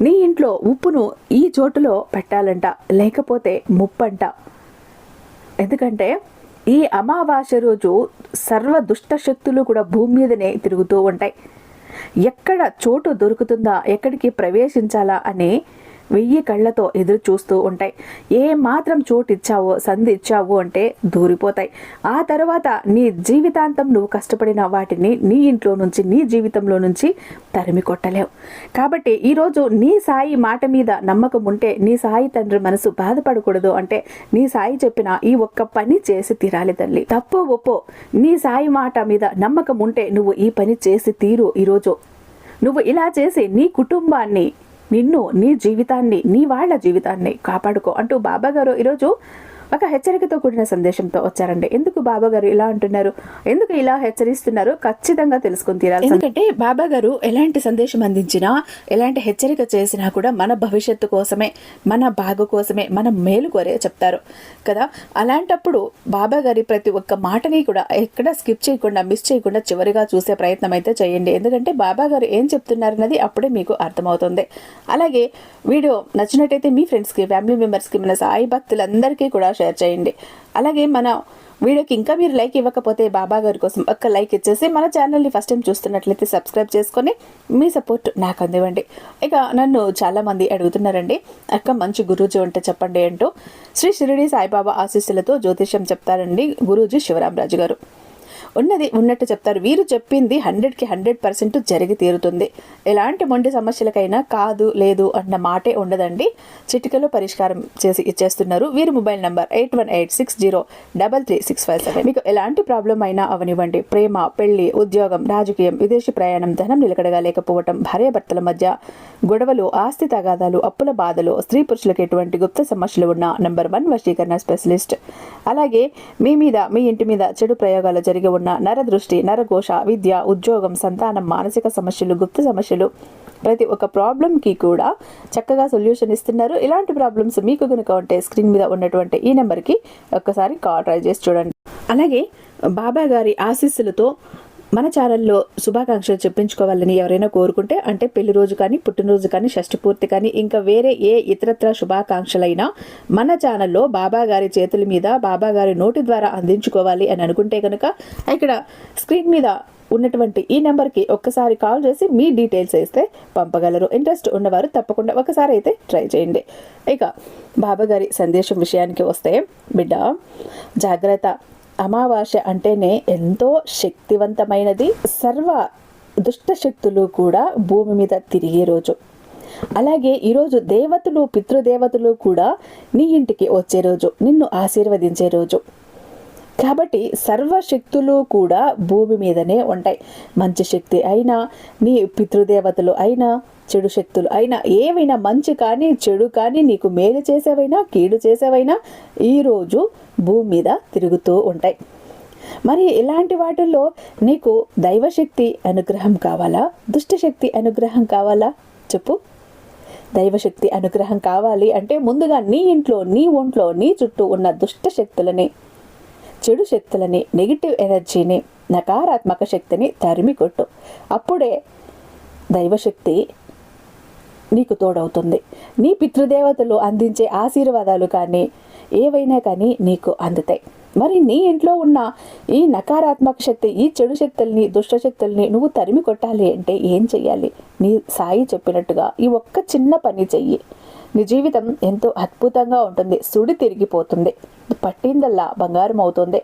నీ ఇంట్లో ఉప్పును ఈ చోటులో పెట్టాలంట లేకపోతే ముప్పంట. ఎందుకంటే ఈ అమావాస్య రోజు సర్వ దుష్ట శక్తులు కూడా భూమి మీదనే తిరుగుతూ ఉంటాయి. ఎక్కడ చోటు దొరుకుతుందా ఎక్కడికి ప్రవేశించాలా అని వెయ్యి కళ్ళతో ఎదురు చూస్తూ ఉంటాయి. ఏ మాత్రం చోటు ఇచ్చావో సంధి ఇచ్చావు అంటే దూరిపోతాయి. ఆ తర్వాత నీ జీవితాంతం నువ్వు కష్టపడిన వాటిని నీ ఇంట్లో నుంచి నీ జీవితంలో నుంచి తరిమి కొట్టలేవు. కాబట్టి ఈరోజు నీ సాయి మాట మీద నమ్మకం ఉంటే నీ సాయి తండ్రి మనసు బాధపడకూడదు అంటే నీ సాయి చెప్పిన ఈ ఒక్క పని చేసి తీరాలి తల్లి. తప్పో ఒప్పో నీ సాయి మాట మీద నమ్మకం ఉంటే నువ్వు ఈ పని చేసి తీరు ఈరోజు. నువ్వు ఇలా చేసి నీ కుటుంబాన్ని నిన్ను నీ జీవితాన్ని నీ వాళ్ళ జీవితాన్ని కాపాడుకో అంటూ బాబా గారు ఈరోజు ఒక హెచ్చరికతో కూడిన సందేశంతో వచ్చారండి. ఎందుకు బాబా గారు ఇలా అంటున్నారు? ఎందుకు ఇలా హెచ్చరిస్తున్నారు? ఖచ్చితంగా తెలుసుకుని తీరాలి ఎందుకంటే బాబా గారు ఎలాంటి సందేశం అందించినా ఎలాంటి హెచ్చరిక చేసినా కూడా మన భవిష్యత్తు కోసమే మన బాగు కోసమే మన మేలు కోరే చెప్తారు. కదా? అలాంటప్పుడు బాబా గారి ప్రతి ఒక్క మాటని కూడా ఎక్కడ స్కిప్ చేయకుండా మిస్ చేయకుండా చివరిగా చూసే ప్రయత్నం అయితే చేయండి. ఎందుకంటే బాబా గారు ఏం చెప్తున్నారన్నది అప్పుడే మీకు అర్థమవుతుంది. అలాగే వీడియో నచ్చినట్టయితే మీ ఫ్రెండ్స్కి ఫ్యామిలీ మెంబర్స్కి మన సాయి భక్తులందరికీ కూడా షేర్ చేయండి. అలాగే మన వీడియోకి ఇంకా మీరు లైక్ ఇవ్వకపోతే బాబా గారి కోసం ఒక్క లైక్ ఇచ్చేసి మన ఛానల్ని ఫస్ట్ టైం చూస్తున్నట్లయితే సబ్స్క్రైబ్ చేసుకొని మీ సపోర్ట్ నాకు అందివ్వండి. ఇక నన్ను చాలామంది అడుగుతున్నారండి అక్క మంచి గురూజీ ఉంటే చెప్పండి అంటూ. శ్రీ షిరిడి సాయిబాబా ఆశీస్సులతో జ్యోతిష్యం చెప్తారండి గురూజీ శివరామరాజు గారు. ఉన్నది ఉన్నట్టు చెప్తారు. వీరు చెప్పింది హండ్రెడ్కి హండ్రెడ్ పర్సెంట్ జరిగి తీరుతుంది. ఎలాంటి మొండి సమస్యలకైనా కాదు లేదు అన్న మాటే ఉండదండి. చిటికలో పరిష్కారం చేసి ఇచ్చేస్తున్నారు. వీరి mobile number eight one eight six zero double three six five seven. మీకు ఎలాంటి ప్రాబ్లం అయినా అవనివ్వండి. ప్రేమ పెళ్ళి ఉద్యోగం రాజకీయం విదేశీ ప్రయాణం ధనం నిలకడగా లేకపోవటం భార్యాభర్తల మధ్య గొడవలు ఆస్తి తగాదాలు అప్పుల బాధలు స్త్రీ పురుషులకు ఎటువంటి గుప్త సమస్యలు ఉన్న నంబర్ వన్ వశీకరణ స్పెషలిస్ట్. అలాగే మీ మీద మీ ఇంటి మీద చెడు ప్రయోగాలు జరిగి ఉన్న నరదృష్టి నరఘోష విద్య ఉద్యోగం సంతానం మానసిక సమస్యలు గుప్త సమస్యలు. ప్రతి ఒక్క ప్రాబ్లంకి కూడా చక్కగా సొల్యూషన్ ఇస్తున్నారు. ఇలాంటి ప్రాబ్లమ్స్ మీకు కనుక ఉంటే స్క్రీన్ మీద ఉన్నటువంటి ఈ నెంబర్కి ఒక్కసారి కాల్ ట్రై చేసి చూడండి. అలాగే బాబా గారి ఆశీస్సులతో మన ఛానల్లో శుభాకాంక్షలు చెప్పించుకోవాలని ఎవరైనా కోరుకుంటే అంటే పెళ్ళి రోజు కానీ పుట్టినరోజు కానీ షష్టి పూర్తి కానీ ఇంకా వేరే ఏ ఇతరత్ర శుభాకాంక్షలైనా మన ఛానల్లో బాబా గారి చేతుల మీద బాబా గారి నోటి ద్వారా అందించుకోవాలి అని అనుకుంటే కనుక ఇక్కడ స్క్రీన్ మీద ఉన్నటువంటి ఈ నెంబర్కి ఒక్కసారి కాల్ చేసి మీ డీటెయిల్స్ వేస్తే పంపగలరు. ఇంట్రెస్ట్ ఉన్నవారు తప్పకుండా ఒకసారి అయితే ట్రై చేయండి. ఇక బాబా గారి సందేశం విషయానికి వస్తే బిడ్డ జాగ్రత్త. అమావాస్య అంటేనే ఎంతో శక్తివంతమైనది. సర్వ దుష్ట శక్తులు కూడా భూమి మీద తిరిగే రోజు. అలాగే ఈరోజు దేవతలు పితృదేవతలు కూడా నీ ఇంటికి వచ్చే రోజు. నిన్ను ఆశీర్వదించే రోజు. కాబట్టి సర్వశక్తులు కూడా భూమి మీదనే ఉంటాయి. మంచి శక్తి అయినా నీ పితృదేవతలు అయినా చెడు శక్తులు అయినా ఏవైనా మంచి కానీ చెడు కానీ నీకు మేలు చేసేవైనా కీడు చేసేవైనా ఈరోజు భూమి మీద తిరుగుతూ ఉంటాయి. మరి ఇలాంటి వాటిల్లో నీకు దైవశక్తి అనుగ్రహం కావాలా? దుష్టశక్తి అనుగ్రహం కావాలా? చెప్పు. దైవశక్తి అనుగ్రహం కావాలి అంటే ముందుగా నీ ఇంట్లో నీ ఒంట్లో నీ చుట్టూ ఉన్న దుష్ట శక్తులని చెడు శక్తులని నెగిటివ్ ఎనర్జీని నకారాత్మక శక్తిని తరిమి కొట్టు. అప్పుడే దైవశక్తి నీకు తోడవుతుంది. నీ పితృదేవతలు అందించే ఆశీర్వాదాలు కానీ ఏవైనా కానీ నీకు అందుతాయి. మరి నీ ఇంట్లో ఉన్న ఈ నకారాత్మక శక్తి ఈ చెడు శక్తుల్ని దుష్ట శక్తుల్ని నువ్వు తరిమి కొట్టాలి అంటే ఏం చెయ్యాలి? నీ సాయి చెప్పినట్టుగా ఈ ఒక్క చిన్న పని చెయ్యి. నీ జీవితం ఎంతో అద్భుతంగా ఉంటుంది. సుడి తిరిగిపోతుంది. పట్టిందల్లా బంగారం అవుతుంది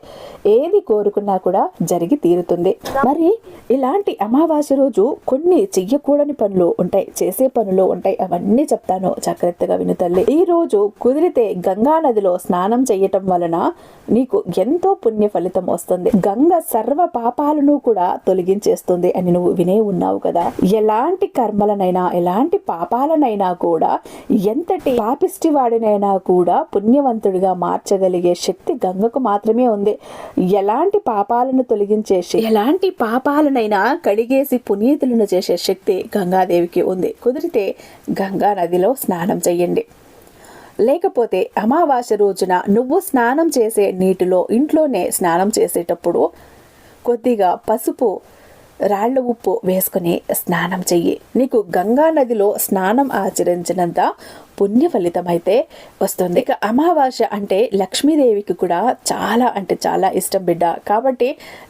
ఏది కోరుకున్నా కూడా జరిగి తీరుతుంది. మరి ఇలాంటి అమావాస్య రోజు కొన్ని చెయ్యకూడని పనులు ఉంటాయి. చేసే పనులు ఉంటాయి. అవన్నీ చెప్తాను జాగ్రత్తగా విను తల్లి. ఈ రోజు కుదిరితే గంగా నదిలో స్నానం చేయటం వలన నీకు ఎంతో పుణ్య ఫలితం వస్తుంది. గంగ సర్వ పాపాలను కూడా తొలగించేస్తుంది అని నువ్వు వినే ఉన్నావు కదా. ఎలాంటి కర్మలనైనా ఎలాంటి పాపాలనైనా కూడా ఎంతటి పాపిష్టి వాడినైనా కూడా పుణ్యవంతుడిగా మార్చగలి మార్చగలిగే శక్తి గంగకు మాత్రమే ఉంది. ఎలాంటి పాపాలను తొలగించే ఎలాంటి పాపాలనైనా కడిగేసి పునీతులను చేసే శక్తి గంగాదేవికి ఉంది. కుదిరితే గంగా నదిలో స్నానం చెయ్యండి. లేకపోతే అమావాస్య రోజున నువ్వు స్నానం చేసే నీటిలో ఇంట్లోనే స్నానం చేసేటప్పుడు కొద్దిగా పసుపు రాళ్ళ ఉప్పు వేసుకుని స్నానం చెయ్యి. నీకు గంగా నదిలో స్నానం ఆచరించినంత పుణ్య ఫలితం అయితే వస్తుంది. ఇక అమావాస్య అంటే లక్ష్మీదేవికి కూడా చాలా అంటే చాలా ఇష్టం బిడ్డ. కాబట్టి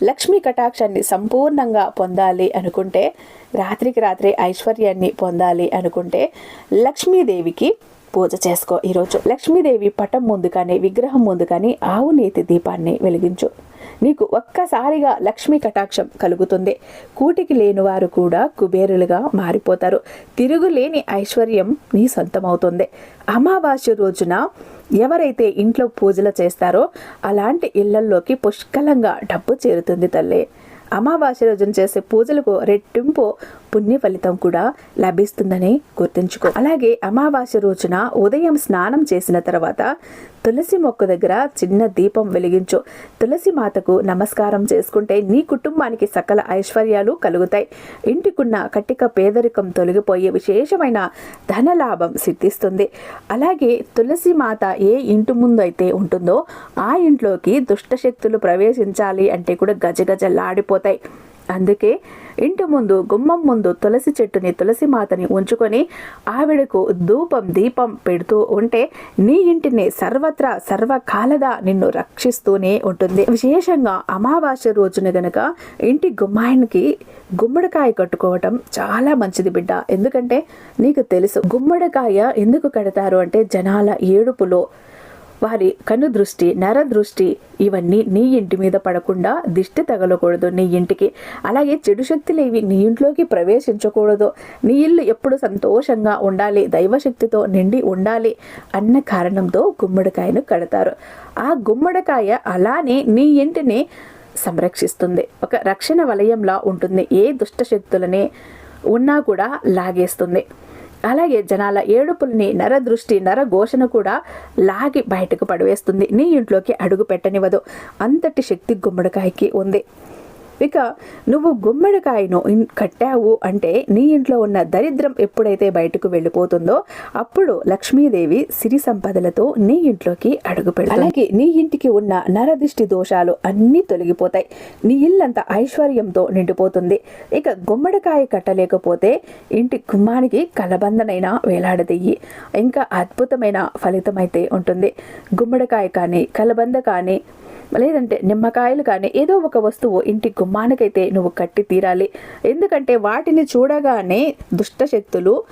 లక్ష్మీ కటాక్షాన్ని సంపూర్ణంగా పొందాలి అనుకుంటే రాత్రికి రాత్రి ఐశ్వర్యాన్ని పొందాలి అనుకుంటే లక్ష్మీదేవికి పూజ చేసుకో. ఈరోజు లక్ష్మీదేవి పటం ముందు కానీ విగ్రహం ముందు కానీ ఆవు నేతి దీపాన్ని వెలిగించు. నీకు ఒక్కసారిగా లక్ష్మీ కటాక్షం కలుగుతుంది. కూటికి లేని వారు కూడా కుబేరులుగా మారిపోతారు. తిరుగులేని ఐశ్వర్యం నీ సొంతమవుతుంది. అమావాస్య రోజున ఎవరైతే ఇంట్లో పూజలు చేస్తారో అలాంటి ఇళ్ళల్లోకి పుష్కలంగా డబ్బు చేరుతుంది తల్లి. అమావాస్య రోజున చేసే పూజలకు రెట్టింపు పుణ్య ఫలితం కూడా లభిస్తుందని గుర్తుంచుకో. అలాగే అమావాస్య రోజున ఉదయం స్నానం చేసిన తర్వాత తులసి మొక్క దగ్గర చిన్న దీపం వెలిగించు. తులసి మాతకు నమస్కారం చేసుకుంటే నీ కుటుంబానికి సకల ఐశ్వర్యాలు కలుగుతాయి. ఇంటికున్న కట్టిక పేదరికం తొలగిపోయే విశేషమైన ధనలాభం సిద్ధిస్తుంది. అలాగే తులసి మాత ఏ ఇంటి ముందు అయితే ఉంటుందో ఆ ఇంట్లోకి దుష్టశక్తులు ప్రవేశించాలి అంటే కూడా గజగజలాడిపోతాయి అందుకే ఇంటి ముందు గుమ్మం ముందు తులసి చెట్టుని తులసి మాతని ఉంచుకొని ఆవిడకు ధూపం దీపం పెడుతూ ఉంటే నీ ఇంటిని సర్వత్రా సర్వకాలదా నిన్ను రక్షిస్తూనే ఉంటుంది. విశేషంగా అమావాస్య రోజున గనక ఇంటి గుమ్మాయినికి గుమ్మడికాయ కట్టుకోవటం చాలా మంచిది బిడ్డ. ఎందుకంటే నీకు తెలుసు గుమ్మడికాయ ఎందుకు కడతారు అంటే జనాల ఏడుపులో వారి కను దృష్టి నర దృష్టి ఇవన్నీ నీ ఇంటి మీద పడకుండా దిష్టి తగలకూడదు నీ ఇంటికి. అలాగే చెడు శక్తులు ఇవి నీ ఇంట్లోకి ప్రవేశించకూడదు. నీ ఇల్లు ఎప్పుడు సంతోషంగా ఉండాలి దైవశక్తితో నిండి ఉండాలి అన్న కారణంతో గుమ్మడికాయను కడతారు. ఆ గుమ్మడికాయ అలానే నీ ఇంటిని సంరక్షిస్తుంది. ఒక రక్షణ వలయంలా ఉంటుంది. ఏ దుష్టశక్తులని ఉన్నా కూడా లాగేస్తుంది. అలాగే జనాల ఏడుపుల్ని నర దృష్టి నర ఘోషణ కూడా లాగి బయటకు పడవేస్తుంది. నీ ఇంట్లోకి అడుగు పెట్టనివ్వదు. అంతటి శక్తి గుమ్మడికాయకి ఉంది. ఇక నువ్వు గుమ్మడికాయను కట్టావు అంటే నీ ఇంట్లో ఉన్న దరిద్రం ఎప్పుడైతే బయటకు వెళ్ళిపోతుందో అప్పుడు లక్ష్మీదేవి సిరి సంపదలతో నీ ఇంట్లోకి అడుగు అలాగే నీ ఇంటికి ఉన్న నరదిష్టి దోషాలు అన్నీ తొలగిపోతాయి. నీ ఇల్లంతా ఐశ్వర్యంతో నిండిపోతుంది. ఇక గుమ్మడికాయ కట్టలేకపోతే ఇంటి గుమ్మానికి కలబందనైనా వేలాడదెయ్యి. ఇంకా అద్భుతమైన ఫలితం అయితే ఉంటుంది. గుమ్మడికాయ కానీ కలబంద కానీ లేదంటే నిమ్మకాయలు కానీ ఏదో ఒక వస్తువు ఇంటి గుమ్మానికైతే నువ్వు కట్టి తీరాలి. ఎందుకంటే వాటిని చూడగానే దుష్టశక్తులు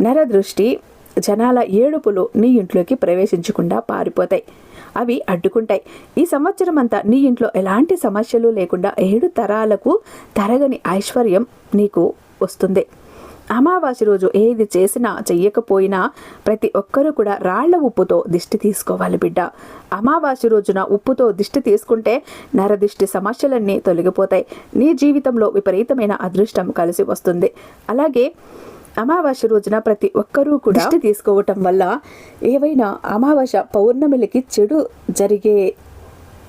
నరదృష్టి జనాల ఏడుపులు నీ ఇంట్లోకి ప్రవేశించకుండా పారిపోతాయి. అవి అడ్డుకుంటాయి. ఈ సంవత్సరం అంతా నీ ఇంట్లో ఎలాంటి సమస్యలు లేకుండా ఏడు తరాలకు తరగని ఐశ్వర్యం నీకు వస్తుంది. అమావాస్య రోజు ఏది చేసినా చెయ్యకపోయినా ప్రతి ఒక్కరూ కూడా రాళ్ళ ఉప్పుతో దిష్టి తీసుకోవాలి బిడ్డ. అమావాస్య రోజున ఉప్పుతో దిష్టి తీసుకుంటే నరదిష్టి సమస్యలన్నీ తొలగిపోతాయి. నీ జీవితంలో విపరీతమైన అదృష్టం కలిసి వస్తుంది. అలాగే అమావాస్య రోజున ప్రతి ఒక్కరూ కూడా దిష్టి తీసుకోవటం వల్ల ఏవైనా అమావాస్య పౌర్ణమిలకి చెడు జరిగే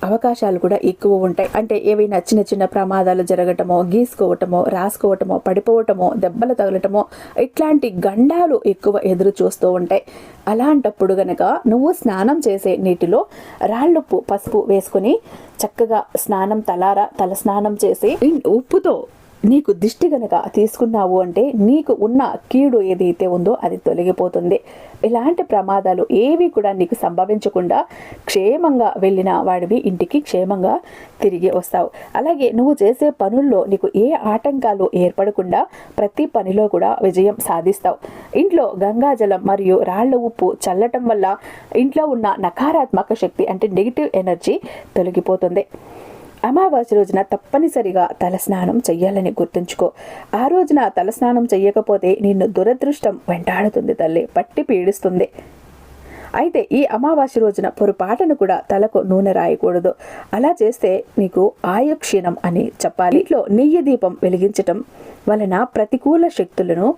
అవకాశాలు కూడా ఎక్కువ ఉంటాయి. అంటే ఏవైనా చిన్న చిన్న ప్రమాదాలు జరగటమో గీసుకోవటమో రాసుకోవటమో పడిపోవటమో దెబ్బలు తగలటమో ఇట్లాంటి గండాలు ఎక్కువ ఎదురు చూస్తూ ఉంటాయి. అలాంటప్పుడు గనక నువ్వు స్నానం చేసే నీటిలో రాళ్ళుప్పు పసుపు వేసుకుని చక్కగా స్నానం తలారా తల స్నానం చేసి ఉప్పుతో నీకు దిష్టి గనక తీసుకున్నావు అంటే నీకు ఉన్న కీడు ఏదైతే ఉందో అది తొలగిపోతుంది. ఇలాంటి ప్రమాదాలు ఏవి కూడా నీకు సంభవించకుండా క్షేమంగా వెళ్ళిన వాడివి ఇంటికి క్షేమంగా తిరిగి వస్తావు. అలాగే నువ్వు చేసే పనుల్లో నీకు ఏ ఆటంకాలు ఏర్పడకుండా ప్రతి పనిలో కూడా విజయం సాధిస్తావు. ఇంట్లో గంగాజలం మరియు రాళ్ళ ఉప్పు చల్లటం వల్ల ఇంట్లో ఉన్న నకారాత్మక శక్తి అంటే నెగిటివ్ ఎనర్జీ తొలగిపోతుంది. అమావాస్య రోజున తప్పనిసరిగా తలస్నానం చెయ్యాలని గుర్తుంచుకో. ఆ రోజున తలస్నానం చెయ్యకపోతే నిన్ను దురదృష్టం వెంటాడుతుంది తల్లి. పట్టి పీడిస్తుంది. అయితే ఈ అమావాస్య రోజున పొరపాటును కూడా తలకు నూనె రాయకూడదు. అలా చేస్తే నీకు ఆయుక్షీణం అని చెప్పాలి. ఇంట్లో నెయ్యి దీపం వెలిగించటం వలన ప్రతికూల శక్తులను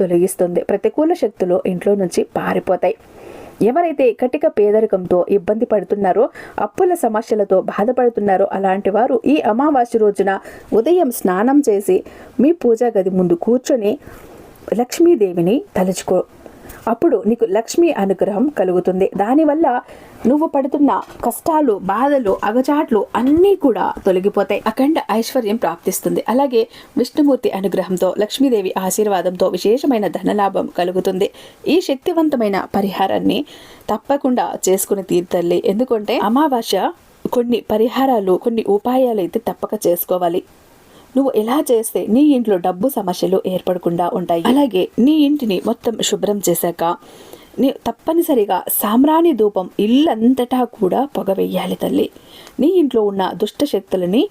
తొలగిస్తుంది. ప్రతికూల శక్తులు ఇంట్లో నుంచి పారిపోతాయి. ఎవరైతే కటిక పేదరికంతో ఇబ్బంది పడుతున్నారో అప్పుల సమస్యలతో బాధపడుతున్నారో అలాంటి వారు ఈ అమావాస్య రోజున ఉదయం స్నానం చేసి మీ పూజా గది ముందు కూర్చొని లక్ష్మీదేవిని తలుచుకో అప్పుడు నీకు లక్ష్మీ అనుగ్రహం కలుగుతుంది. దానివల్ల నువ్వు పడుతున్న కష్టాలు బాధలు అగచాట్లు అన్నీ కూడా తొలగిపోతాయి. అఖండ ఐశ్వర్యం ప్రాప్తిస్తుంది. అలాగే విష్ణుమూర్తి అనుగ్రహంతో లక్ష్మీదేవి ఆశీర్వాదంతో విశేషమైన ధనలాభం కలుగుతుంది. ఈ శక్తివంతమైన పరిహారాన్ని తప్పకుండా చేసుకుని తీర్థల్లి ఎందుకంటే అమావాస్య కొన్ని పరిహారాలు కొన్ని ఉపాయాలు అయితే తప్పక చేసుకోవాలి. నువ్వు ఎలా చేస్తే నీ ఇంట్లో డబ్బు సమస్యలు ఏర్పడకుండా ఉంటాయి? అలాగే నీ ఇంటిని మొత్తం శుభ్రం చేశాక నీ తప్పనిసరిగా సామ్రాణి ధూపం ఇల్లంతటా కూడా పొగ వెయ్యాలి తల్లి. నీ ఇంట్లో ఉన్న దుష్ట శక్తులని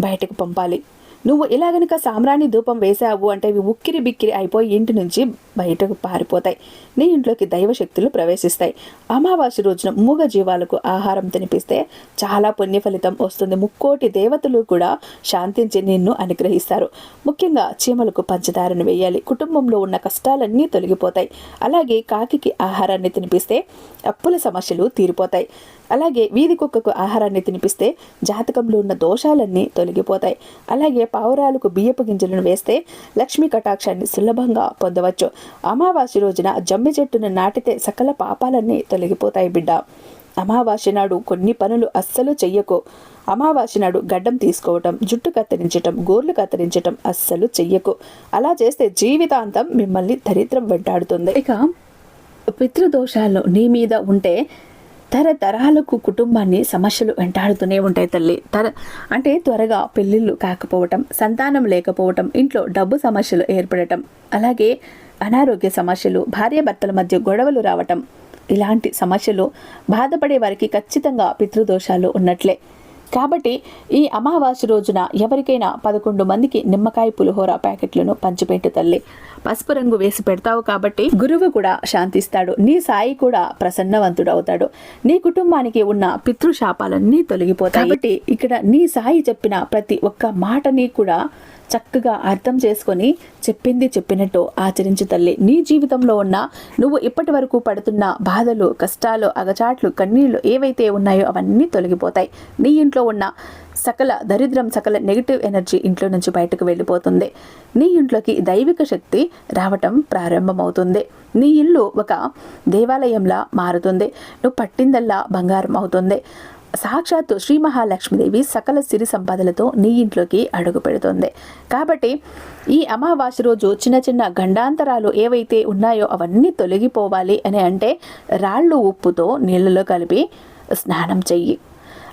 బయటకు పంపాలి. నువ్వు ఇలా గనుక సామ్రాణి ధూపం వేసావు అంటే ఇవి ఉక్కిరి బిక్కిరి అయిపోయి ఇంటి నుంచి బయటకు పారిపోతాయి. నీ ఇంట్లోకి దైవశక్తులు ప్రవేశిస్తాయి. అమావాస్య రోజున మూగ జీవాలకు ఆహారం తినిపిస్తే చాలా పుణ్య ఫలితం వస్తుంది. ముక్కోటి దేవతలు కూడా శాంతించి నిన్ను అనుగ్రహిస్తారు. ముఖ్యంగా చీమలకు పంచదారను వేయాలి. కుటుంబంలో ఉన్న కష్టాలన్నీ తొలగిపోతాయి. అలాగే కాకికి ఆహారాన్ని తినిపిస్తే అప్పుల సమస్యలు తీరిపోతాయి. అలాగే వీధి కుక్కకు ఆహారాన్ని తినిపిస్తే జాతకంలో ఉన్న దోషాలన్నీ తొలగిపోతాయి. అలాగే పావురాలకు బియ్యపు గింజలను వేస్తే లక్ష్మీ కటాక్షాన్ని సులభంగా పొందవచ్చు. అమావాస్య రోజున జమ్మి చెట్టును నాటితే సకల పాపాలన్నీ తొలగిపోతాయి బిడ్డ. అమావాస్య నాడు కొన్ని పనులు అస్సలు చెయ్యకు. అమావాస్య నాడు గడ్డం తీసుకోవటం జుట్టు కత్తిరించటం గోర్లు కత్తిరించటం అస్సలు చెయ్యకు. అలా చేస్తే జీవితాంతం మిమ్మల్ని దరిద్రం వెంటాడుతుంది. ఇక పితృదోషాలు నీ మీద ఉంటే తరతరాలకు కుటుంబాన్ని సమస్యలు వెంటాడుతూనే ఉంటాయి తల్లి. తర అంటే త్వరగా పెళ్ళిళ్ళు కాకపోవటం సంతానం లేకపోవటం ఇంట్లో డబ్బు సమస్యలు ఏర్పడటం అలాగే అనారోగ్య సమస్యలు భార్యాభర్తల మధ్య గొడవలు రావటం. ఇలాంటి సమస్యలు బాధపడే వారికి ఖచ్చితంగా పితృదోషాలు ఉన్నట్లే. కాబట్టి ఈ అమావాస్య రోజున ఎవరికైనా పదకొండు మందికి నిమ్మకాయ పులిహోర ప్యాకెట్లను పంచిపెట్టు తల్లి. పసుపు రంగు వేసి పెడతావు కాబట్టి గురువు కూడా శాంతిస్తాడు. నీ సాయి కూడా ప్రసన్నవంతుడు అవుతాడు నీ కుటుంబానికి ఉన్న పితృశాపాలన్నీ తొలగిపోతాయి. కాబట్టి ఇక్కడ నీ సాయి చెప్పిన ప్రతి ఒక్క మాటని కూడా చక్కగా అర్థం చేసుకొని చెప్పింది చెప్పినట్టు ఆచరించు తల్లి. నీ జీవితంలో ఉన్న నువ్వు ఇప్పటి వరకు పడుతున్న బాధలు కష్టాలు అగచాట్లు కన్నీళ్ళు ఏవైతే ఉన్నాయో అవన్నీ తొలగిపోతాయి. నీ ఇంట్లో ఉన్న సకల దరిద్రం సకల నెగిటివ్ ఎనర్జీ ఇంట్లో నుంచి బయటకు వెళ్ళిపోతుంది. నీ ఇంట్లోకి దైవిక శక్తి రావటం ప్రారంభమవుతుంది. నీ ఇల్లు ఒక దేవాలయంలా మారుతుంది. నువ్వు పట్టిందల్లా బంగారం అవుతుంది. సాక్షాత్తు శ్రీ మహాలక్ష్మీదేవి సకల సిరి సంపదలతో నీ ఇంట్లోకి అడుగు పెడుతుంది. కాబట్టి ఈ అమావాస్య రోజు చిన్న చిన్న గండాంతరాలు ఏవైతే ఉన్నాయో అవన్నీ తొలగిపోవాలి అని అంటే రాళ్ళు ఉప్పుతో నీళ్ళలో కలిపి స్నానం చెయ్యి.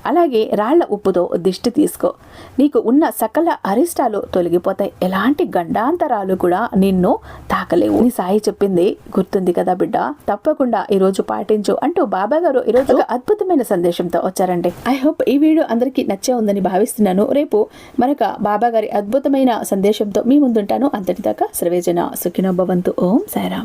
అలాగే రాళ్ళ ఉప్పుతో దిష్టి తీసుకో. నీకు ఉన్న సకల అరిష్టాలు తొలగిపోతాయి. ఎలాంటి గండాంతరాలు కూడా నిన్ను తాకలేవు. నీ సాయి చెప్పింది గుర్తుంది కదా బిడ్డ? తప్పకుండా ఈరోజు పాటించు అంటూ బాబా గారు ఈరోజు ఒక అద్భుతమైన సందేశంతో వచ్చారండి. ఐ హోప్ ఈ వీడియో అందరికీ నచ్చే ఉందని భావిస్తున్నాను. రేపు మరొక బాబా గారి అద్భుతమైన సందేశంతో మీ ముందుంటాను. అంతటిదాకా సర్వేజన సుఖినోభవంతు ఓం సాయిరామ్.